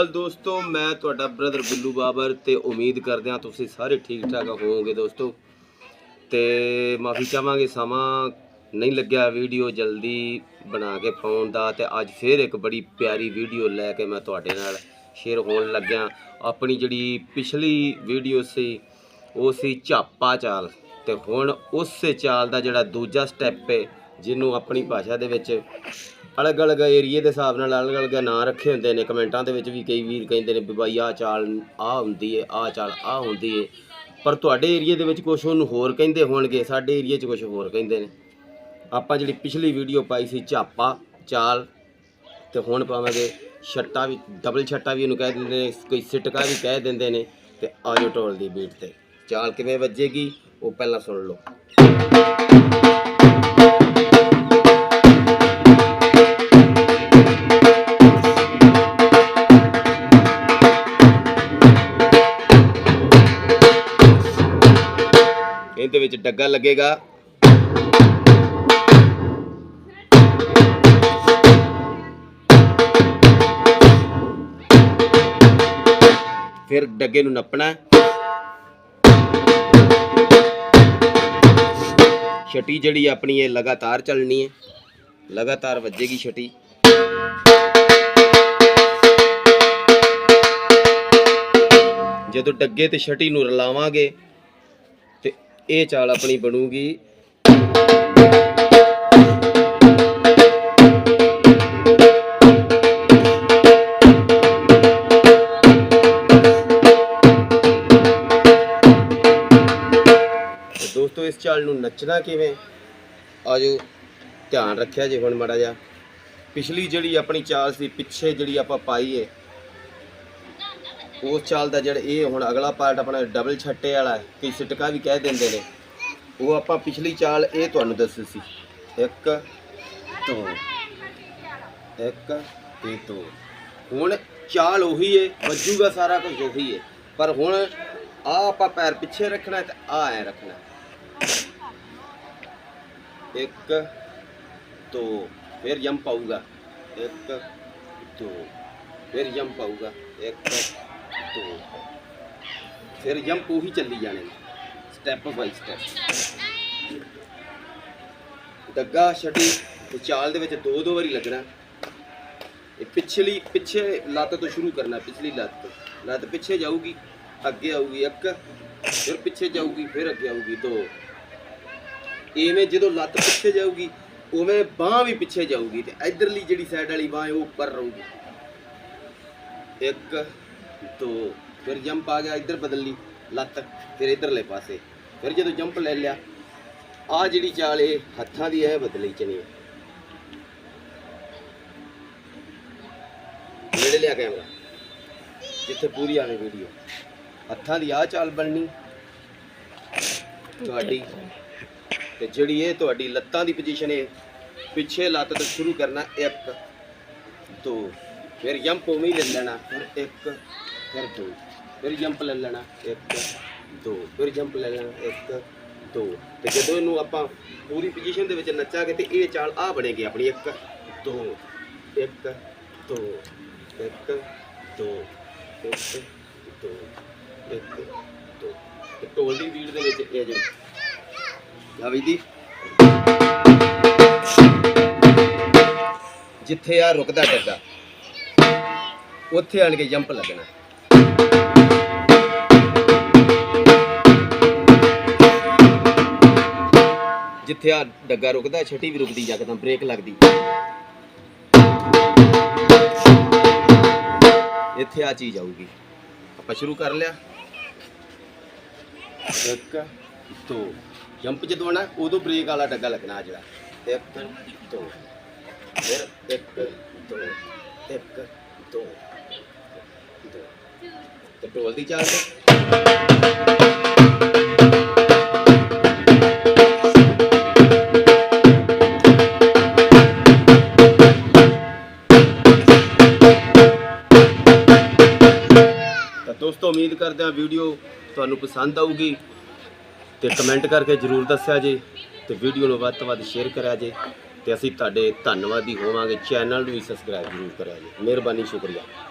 ਅਕਾਲ ਦੋਸਤੋ, ਮੈਂ ਤੁਹਾਡਾ ਬ੍ਰਦਰ ਬਿੱਲੂ ਬਾਬਰ ਤੇ ਉਮੀਦ ਕਰਦੇ ਹਾਂ ਤੁਸੀਂ ਸਾਰੇ ਠੀਕ ਠਾਕ ਹੋਵੋਗੇ ਦੋਸਤੋ। ਤੇ ਮਾਫੀ ਚਾਹਾਂਗੇ, ਸਮਾਂ ਨਹੀਂ ਲੱਗਿਆ ਵੀਡੀਓ ਜਲਦੀ ਬਣਾ ਕੇ ਪਾਉਣ ਦਾ ਤੇ ਅੱਜ ਫੇਰ ਇੱਕ ਬੜੀ ਪਿਆਰੀ ਵੀਡੀਓ ਲੈ ਕੇ ਮੈਂ ਤੁਹਾਡੇ ਨਾਲ ਸ਼ੇਅਰ ਹੋਣ ਲੱਗਿਆ। ਆਪਣੀ ਜਿਹੜੀ ਪਿਛਲੀ ਵੀਡੀਓ ਸੀ, ਉਹ ਸੀ ਝਾਪਾ ਚਾਲ। ਤੇ ਹੁਣ ਉਸੇ ਚਾਲ ਦਾ ਜਿਹੜਾ ਦੂਜਾ ਸਟੈਪ ਹੈ, ਜਿਹਨੂੰ ਆਪਣੀ ਭਾਸ਼ਾ ਦੇ ਵਿੱਚ ਅਲੱਗ-ਅਲੱਗ ਏਰੀਏ ਦੇ ਹਿਸਾਬ ਨਾਲ ਅਲੱਗ-ਅਲੱਗ ਨਾਂ ਰੱਖੇ ਹੁੰਦੇ ਨੇ। ਕਮੈਂਟਾਂ ਦੇ ਵਿੱਚ ਵੀ ਕਈ ਵੀਰ ਕਹਿੰਦੇ ਨੇ ਵੀ ਬਾਈ ਆਹ ਚਾਲ, ਆਹ ਹੁੰਦੀ ਏ, ਆਹ ਚਾਲ, ਆਹ ਹੁੰਦੀ ਏ। ਪਰ ਤੁਹਾਡੇ ਏਰੀਏ ਦੇ ਵਿੱਚ ਕੁਝ ਉਹਨੂੰ ਹੋਰ ਕਹਿੰਦੇ ਹੋਣਗੇ, ਸਾਡੇ ਏਰੀਏ 'ਚ ਕੁਝ ਹੋਰ ਕਹਿੰਦੇ ਨੇ। ਆਪਾਂ ਜਿਹੜੀ ਪਿਛਲੀ ਵੀਡੀਓ ਪਾਈ ਸੀ, ਝਾਪਾ, ਚਾਲ, ਤੇ ਹੁਣ ਪਾਵਾਂਗੇ ਛੱਟਾ ਵੀ ਡਬਲ ਛੱਟਾ ਵੀ ਉਹਨੂੰ ਕਹਿ ਦਿੰਦੇ ਨੇ, ਕੋਈ ਸਿਟਕਾ ਵੀ ਕਹਿ ਦਿੰਦੇ ਨੇ, ਤੇ ਆਜੋ ਢੋਲ ਦੀ ਬੀਟ ਤੇ। ਚਾਲ ਕਿਵੇਂ ਵੱਜੇਗੀ, ਉਹ ਪਹਿਲਾਂ ਸੁਣ ਲਓ। ਵਿੱਚ ਡੱਗਾ ਲੱਗੇਗਾ। ਫਿਰ ਡੱਗੇ ਨੂੰ ਨੱਪਣਾ। ਛਟੀ ਜਿਹੜੀ ਆਪਣੀ ਇਹ ਲਗਾਤਾਰ ਚੱਲਣੀ ਹੈ। ਲਗਾਤਾਰ ਵੱਜੇਗੀ ਛਟੀ। ਜਦੋਂ ਡੱਗੇ ਤੇ ਛਟੀ ਨੂੰ ਰਲਾਵਾਂਗੇ ਇਹ ਚਾਲ ਆਪਣੀ ਬਣੂਗੀ। ਦੋਸਤੋ, ਇਸ ਚਾਲ ਨੂੰ ਨੱਚਣਾ ਕਿਵੇਂ? ਆਜੋ, ਧਿਆਨ ਰੱਖਿਆ ਜੇ ਹੁਣ ਮਾੜਾ ਜਿਹਾ। ਪਿਛਲੀ ਜਿਹੜੀ ਆਪਣੀ ਚਾਲ ਸੀ, ਪਿੱਛੇ ਜਿਹੜੀ ਆਪਾਂ ਪਾਈ ਏ ਉਸ ਚਾਲ ਦਾ ਜਿਹੜਾ ਇਹ ਹੁਣ ਅਗਲਾ ਪਾਰਟ ਆਪਣਾ ਡਬਲ ਛੱਟੇ ਵਾਲਾ ਕਿ ਸਿਟਕਾ ਵੀ ਕਹਿ ਦਿੰਦੇ ਨੇ। ਉਹ ਆਪਾਂ ਪਿਛਲੀ ਚਾਲ ਇਹ ਤੁਹਾਨੂੰ ਦੱਸੀ ਸੀ। ਇੱਕ, ਦੋ, ਇੱਕ ਤੇ ਦੋ। ਹੁਣ ਚਾਲ ਉਹੀ ਏ, ਵੱਜੂਗਾ ਸਾਰਾ ਕੁਝ ਉਹੀ ਏ। ਪਰ ਹੁਣ ਆ ਆਪਾਂ ਪੈਰ ਪਿੱਛੇ ਰੱਖਣਾ ਤੇ ਆ ਐ ਰੱਖਣਾ। ਇੱਕ, ਦੋ, ਫਿਰ ਜੰਪ ਆਊਗਾ। ਇੱਕ, ਦੋ, ਫਿਰ ਜੰਪ ਆਊਗਾ। ਇੱਕ ਦੋ ਫਿਰ ਜੰਪ ਉਹੀ ਚੱਲੀ ਜਾਣੇ ਸਟੈਪ ਬਾਈ ਸਟੈਪ ਡੱਗਾ ਛਟੀ ਤੇ ਚਾਲ ਦੇ ਵਿੱਚ ਦੋ ਦੋ ਵਾਰੀ ਲੱਗਣਾ। ਇਹ ਪਿਛਲੀ, ਪਿੱਛੇ ਲੱਤ ਤੋਂ ਸ਼ੁਰੂ ਕਰਨਾ, ਪਿਛਲੀ ਲੱਤ ਤੋਂ। ਲੱਤ ਪਿੱਛੇ ਜਾਊਗੀ, ਅੱਗੇ ਆਊਗੀ ਇੱਕ, ਫਿਰ ਪਿੱਛੇ ਜਾਊਗੀ, ਫਿਰ ਅੱਗੇ ਆਊਗੀ ਦੋ। ਇਵੇਂ ਜਦੋਂ ਲੱਤ ਪਿੱਛੇ ਜਾਊਗੀ, ਉਵੇਂ ਬਾਹ ਵੀ ਪਿੱਛੇ ਜਾਊਗੀ ਤੇ ਇਧਰਲੀ ਜਿਹੜੀ ਸਾਈਡ ਵਾਲੀ ਬਾਹ ਉਹ ਉੱਪਰ ਰਹੂਗੀ। ਇੱਕ ਦੋ ਫਿਰ ਜੰਪ ਆ ਗਿਆ ਇੱਧਰ ਬਦਲ ਲਈ ਲੱਤ ਫਿਰ ਇੱਧਰਲੇ ਪਾਸੇ। ਫਿਰ ਜਦੋਂ ਜੰਪ ਲੈ ਲਿਆ ਆ ਜਿਹੜੀ ਚਾਲ ਇਹ ਹੱਥਾਂ ਦੀ ਹੈ ਬਦਲੀ ਚਣੀ ਹੈ। ਨੇੜੇ ਲਿਆ ਕੈਮਰਾ, ਜਿੱਥੇ ਪੂਰੀ ਆਵੇ ਵੀਡੀਓ ਹੱਥਾਂ ਦੀ ਆ ਚਾਲ ਬਣਨੀ, ਤੁਹਾਡੀ ਤੇ ਜਿਹੜੀ ਇਹ ਤੁਹਾਡੀ ਲੱਤਾਂ ਦੀ ਪੋਜੀਸ਼ਨ ਹੈ ਪਿੱਛੇ ਲੱਤ ਤੋਂ ਸ਼ੁਰੂ ਕਰਨਾ ਇੱਕ, ਦੋ, ਫਿਰ ਜੰਪ ਉਵੇਂ ਹੀ ਲੈ ਲੈਣਾ ਫਿਰ ਇੱਕ ਫਿਰ ਦੋ। ਫਿਰ ਜੰਪ ਲੈ ਲੈਣਾ, ਇੱਕ, ਦੋ। ਫਿਰ ਜੰਪ ਲੈ ਲੈਣਾ, ਇੱਕ, ਦੋ। ਤੇ ਜਦੋਂ ਇਹਨੂੰ ਆਪਾਂ ਪੂਰੀ ਪੋਜੀਸ਼ਨ ਦੇ ਵਿੱਚ ਨੱਚਾਂਗੇ ਤੇ ਇਹ ਚਾਲ ਆ ਬਣੇਗੀ ਆਪਣੀ, ਇੱਕ, ਦੋ ਇੱਕ ਦੋ ਇੱਕ ਦੋ ਇੱਕ ਦੋ ਇੱਕ, ਦੋ। ਤੇ ਢੋਲ ਦੀ ਬੀਟ ਦੇ ਵਿੱਚ ਇਹ ਜਿਹੜੀ ਆ ਦੀ। ਜਿੱਥੇ ਆ ਰੁਕਦਾ ਡੱਡਾ ਉੱਥੇ ਆਣ ਕੇ ਜੰਪ ਲੱਗਣਾ। ਜਿੱਥੇ ਆ ਡੱਗਾ ਰੁਕਦਾ, ਛਟੀ ਵੀ ਰੁਕਦੀ ਜਕਦਮ ਬ੍ਰੇਕ ਲੱਗਦੀ। ਇੱਥੇ ਆ ਚੀਜ਼ ਆਊਗੀ। ਆਪਾਂ ਸ਼ੁਰੂ ਕਰ ਲਿਆ। ਇੱਕ, ਦੋ। ਜੰਪ ਜਦੋਂ ਆਣਾ ਉਦੋਂ ਬ੍ਰੇਕ ਵਾਲਾ ਡੱਗਾ ਲੱਗਣਾ ਆਹ ਜਿਹੜਾ। ਇੱਕ, ਦੋ। ਫਿਰ ਇੱਕ, ਦੋ। ਇੱਕ, ਦੋ। ਤੇ ਢੋਲ ਦੀ ਚਾਲ ਤੇ। ਦੋਸਤੋ, ਉਮੀਦ ਕਰਦੇ ਹਾਂ ਵੀਡੀਓ ਤੁਹਾਨੂੰ ਪਸੰਦ ਆਊਗੀ ਤੇ ਕਮੈਂਟ ਕਰਕੇ ਜਰੂਰ ਦੱਸਿਆ ਜੇ ਤੇ ਵੀਡੀਓ ਨੂੰ ਵੱਧ ਤੋਂ ਵੱਧ ਸ਼ੇਅਰ ਕਰਿਆ ਜੇ ਤੇ ਅਸੀਂ ਤੁਹਾਡੇ ਧੰਨਵਾਦੀ ਹੋਵਾਂਗੇ। ਚੈਨਲ ਨੂੰ ਵੀ ਸਬਸਕ੍ਰਾਈਬ ਜ਼ਰੂਰ ਕਰਿਆ ਜੇ। ਮਿਹਰਬਾਨੀ, ਸ਼ੁਕਰੀਆ।